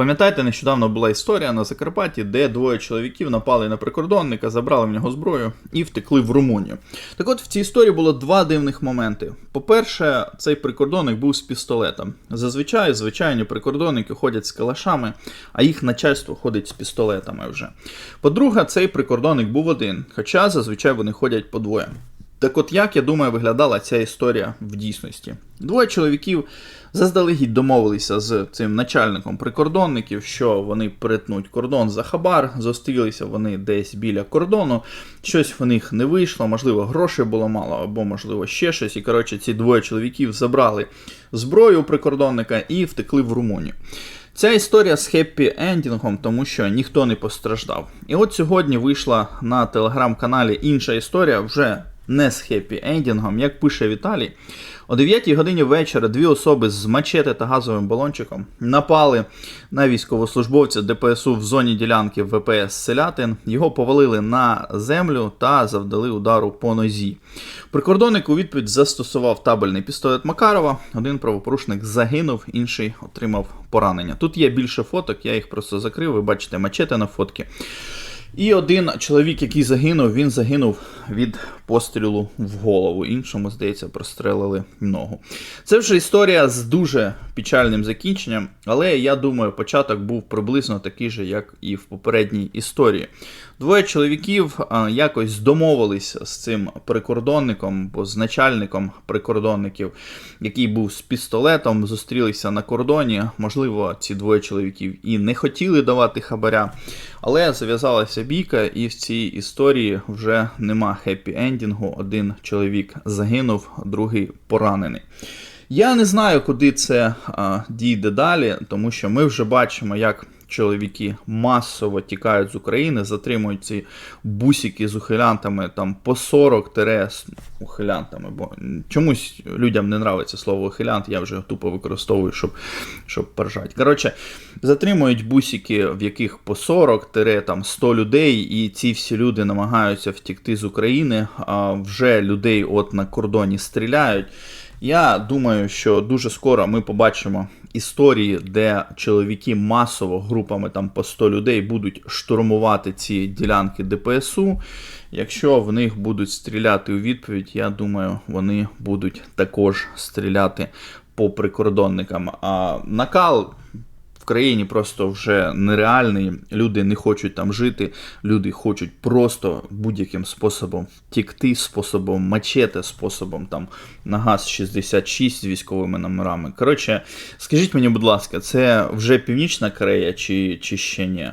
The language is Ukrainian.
Пам'ятаєте, нещодавно була історія на Закарпатті, де двоє чоловіків напали на прикордонника, забрали в нього зброю і втекли в Румунію. Так от в цій історії було два дивних моменти. По-перше, цей прикордонник був з пістолетом. Зазвичай звичайні прикордонники ходять з калашами, а їх начальство ходить з пістолетами вже. По-друге, цей прикордонник був один, хоча зазвичай вони ходять по двоє. Так от як я думаю, виглядала ця історія в дійсності? Двоє чоловіків заздалегідь домовилися з цим начальником прикордонників, що вони перетнуть кордон за хабар. Зустрілися вони десь біля кордону. Щось в них не вийшло, можливо, грошей було мало, або можливо ще щось. І коротше, ці двоє чоловіків забрали зброю прикордонника і втекли в Румунію. Ця історія з хеппі ендінгом, тому що ніхто не постраждав. І от сьогодні вийшла на телеграм-каналі інша історія, вже не з хеппі ендінгом, як пише Віталій. О 9 годині вечора дві особи з мачете та газовим балончиком напали на військовослужбовця ДПСУ в зоні ділянки ВПС Селятин. Його повалили на землю та завдали удару по нозі. Прикордонник у відповідь застосував табельний пістолет Макарова. Один правопорушник загинув, інший отримав поранення. Тут є більше фоток, я їх просто закрив. Ви бачите мачете на фотки. І один чоловік, який загинув, він загинув від пострілу в голову. Іншому, здається, прострелили ногу. Це вже історія з дуже печальним закінченням, але я думаю, початок був приблизно такий же, як і в попередній історії. Двоє чоловіків якось домовились з цим прикордонником, бо з начальником прикордонників, який був з пістолетом, зустрілися на кордоні. Можливо, ці двоє чоловіків і не хотіли давати хабаря, але зав'язалася бійка, і в цій історії вже нема хеппі-ендінгу. Один чоловік загинув, другий поранений. Я не знаю, куди це а, дійде далі, тому що ми вже бачимо, як чоловіки масово тікають з України, затримують ці бусики з ухилянтами там по 40 тере з ухилянтами. Бо чомусь людям не нравиться слово ухилянт, я вже тупо використовую, щоб, щоб поржати. Коротше, затримують бусики, в яких по 40 тере там 100 людей, і ці всі люди намагаються втікти з України, а вже людей от на кордоні стріляють. Я думаю, що дуже скоро ми побачимо історії, де чоловіки масово групами там по 100 людей будуть штурмувати ці ділянки ДПСУ. Якщо в них будуть стріляти у відповідь, я думаю, вони будуть також стріляти по прикордонникам. А накал в країні просто вже нереальний. Люди не хочуть там жити, люди хочуть просто будь-яким способом втікти, способом мачете, способом там на газ 66 з військовими номерами. Коротше, скажіть мені, будь ласка, це вже Північна Корея чи, чи ще ні?